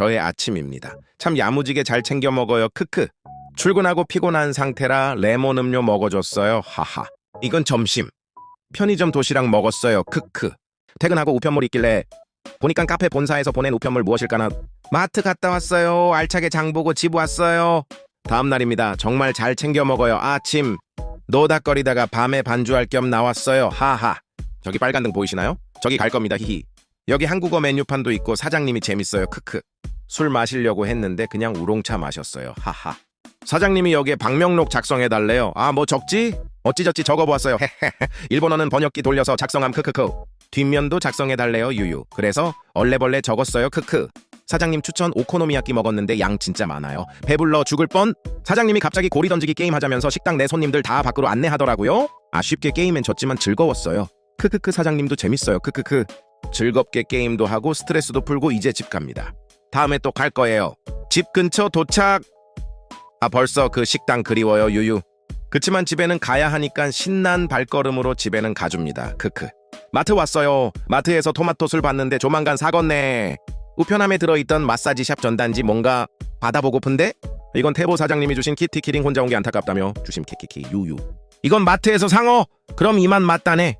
저의 아침입니다. 참 야무지게 잘 챙겨 먹어요. 크크. 출근하고 피곤한 상태라 레몬 음료 먹어줬어요. 하하. 이건 점심. 편의점 도시락 먹었어요. 크크. 퇴근하고 우편물 있길래 보니까 카페 본사에서 보낸 우편물 무엇일까나 마트 갔다 왔어요. 알차게 장 보고 집 왔어요. 다음 날입니다. 정말 잘 챙겨 먹어요. 아침 노닥거리다가 밤에 반주할 겸 나왔어요. 하하. 저기 빨간 등 보이시나요? 저기 갈 겁니다. 히히. 여기 한국어 메뉴판도 있고 사장님이 재밌어요. 크크. 술 마시려고 했는데 그냥 우롱차 마셨어요. 하하. 사장님이 여기에 방명록 작성해 달래요. 아, 뭐 적지? 어찌저찌 적어보았어요. 일본어는 번역기 돌려서 작성함 크크크. 뒷면도 작성해 달래요. 유유. 그래서 얼레벌레 적었어요. 크크. 사장님 추천 오코노미야끼 먹었는데 양 진짜 많아요. 배불러 죽을 뻔. 사장님이 갑자기 고리 던지기 게임 하자면서 식당 내 손님들 다 밖으로 안내하더라고요. 아쉽게 게임엔 졌지만 즐거웠어요. 크크크 사장님도 재밌어요. 크크크. 즐겁게 게임도 하고 스트레스도 풀고 이제 집 갑니다. 다음에 또 갈 거예요. 집 근처 도착. 아 벌써 그 식당 그리워요 유유. 그치만 집에는 가야 하니까 신난 발걸음으로 집에는 가줍니다. 크크. 마트 왔어요. 마트에서 토마토를 봤는데 조만간 사겠네. 우편함에 들어있던 마사지 샵 전단지 뭔가 받아보고픈데? 이건 태보 사장님이 주신 키티 키링 혼자 온 게 안타깝다며 주심 키키키 유유. 이건 마트에서 상어. 그럼 이만 맞다네.